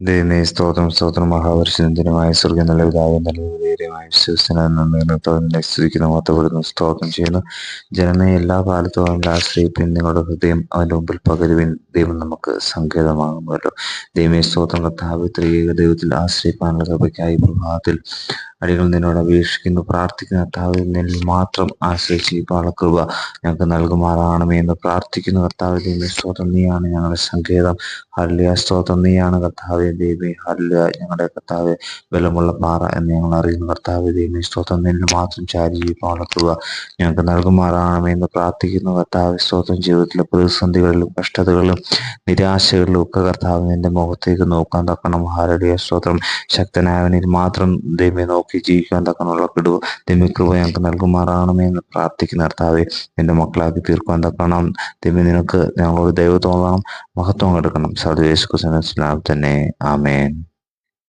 ദൈവമേ സ്തോത്രം സ്തോത്രം മഹാപരിശുദ്ധമായ സ്വർഗം നല്ല പിതാവ് നല്ല ധൈര്യമായ വിശ്വസനെ സ്തുതിക്കുന്ന സ്തോത്രം ചെയ്യുന്നു. ജനമേ എല്ലാ കാലത്തും ആശ്രയിപ്പിൻ നിങ്ങളുടെ ഹൃദയം അവന്റെ മുമ്പിൽ പകരുവിൻ ദൈവം നമുക്ക് സങ്കേതമാകുമല്ലോ. ദൈവമേ സ്തോത്രം കർത്താവ് ത്രിയേക ദൈവത്തിൽ ആശ്രയിക്കാനുള്ള സഭയ്ക്കായി പ്രഭാതത്തിൽ അടികൾ നിന്നോട് അപേക്ഷിക്കുന്നു. പ്രാർത്ഥിക്കുന്ന കർത്താവ് നിന്നിൽ മാത്രം ആശ്രയിച്ച് ഈ പാളക്കൃപ ഞങ്ങൾക്ക് നൽകുമാറാണമേ എന്ന് പ്രാർത്ഥിക്കുന്ന. കർത്താവ് ദൈവമേ സ്തോത്രം. നീയാണ് ഞങ്ങളുടെ സങ്കേതം. ഹല്ലിയ സ്തോത്രം. നീയാണ് കർത്താവ് ദൈവേ ഹല്ലിയ ഞങ്ങളുടെ കർത്താവ് ബലമുള്ള പാറ എന്ന് ഞങ്ങൾ അറിയുന്ന. കർത്താവ് ദൈവമേ സ്തോത്രം. നിന്നിൽ മാത്രം ചാരി കൃപ ഞങ്ങൾക്ക് നൽകുമാറാണമേ എന്ന് പ്രാർത്ഥിക്കുന്ന. കർത്താവ് സ്തോത്രം. ജീവിതത്തിലെ പ്രതിസന്ധികളിലും കഷ്ടതകളിലും നിരാശകളിലും ഒക്കെ കർത്താവ് നിന്റെ മുഖത്തേക്ക് നോക്കാൻ തക്കണം ഹാരടിയ സ്തോത്രം. ശക്തനായവനിൽ മാത്രം നോക്കി ജീവിക്കാൻ തക്കനുള്ള കിടുവ് തെമ്മി കൃപ ഞങ്ങൾക്ക് നൽകുമാറാണമേ എന്ന് പ്രാർത്ഥിക്കുന്ന കർത്താവെ നിന്റെ മക്കളാക്കി തീർക്കാൻ തക്കണം തെമ്മി നിനക്ക് ഞങ്ങളോട് ദൈവം മഹത്വം എടുക്കണം സർവേശ് കുസനസ്ലാം തന്നെ. ആമേൻ.